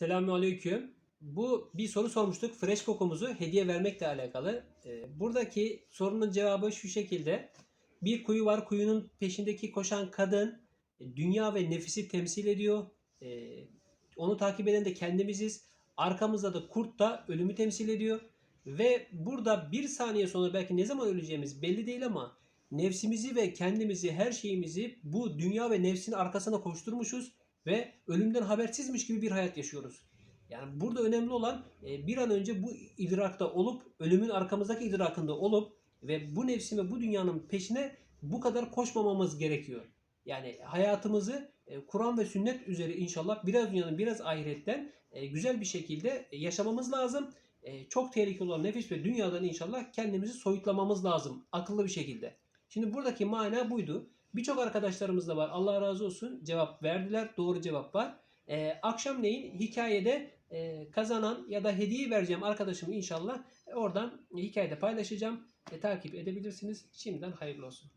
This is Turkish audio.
Selamünaleyküm. Bu bir soru sormuştuk. Fresh kokumuzu hediye vermekle alakalı. Ee, buradaki sorunun cevabı şu şekilde. Bir kuyu var. Kuyunun peşindeki koşan kadın e, dünya ve nefisi temsil ediyor. Ee, onu takip eden de kendimiziz. Arkamızda da kurt da ölümü temsil ediyor. Ve burada bir saniye sonra belki ne zaman öleceğimiz belli değil ama nefsimizi ve kendimizi, her şeyimizi bu dünya ve nefsin arkasına koşturmuşuz ve ölümden habersizmiş gibi bir hayat yaşıyoruz. Yani burada önemli olan e, bir an önce bu idrakta olup ölümün arkamızdaki idrakında olup ve bu nefsin ve bu dünyanın peşine bu kadar koşmamamız gerekiyor. Yani hayatımızı e, Kur'an ve sünnet üzere inşallah biraz dünyanın biraz ahiretten e, güzel bir şekilde yaşamamız lazım. Çok tehlikeli olan nefis ve dünyadan inşallah kendimizi soyutlamamız lazım akıllı bir şekilde. Şimdi buradaki mana buydu. Birçok arkadaşlarımız da var. Allah razı olsun cevap verdiler. Doğru cevap var. Ee, akşamleyin hikayede e, kazanan ya da hediye vereceğim arkadaşımı inşallah oradan hikayede paylaşacağım. E, takip edebilirsiniz. Şimdiden hayırlı olsun.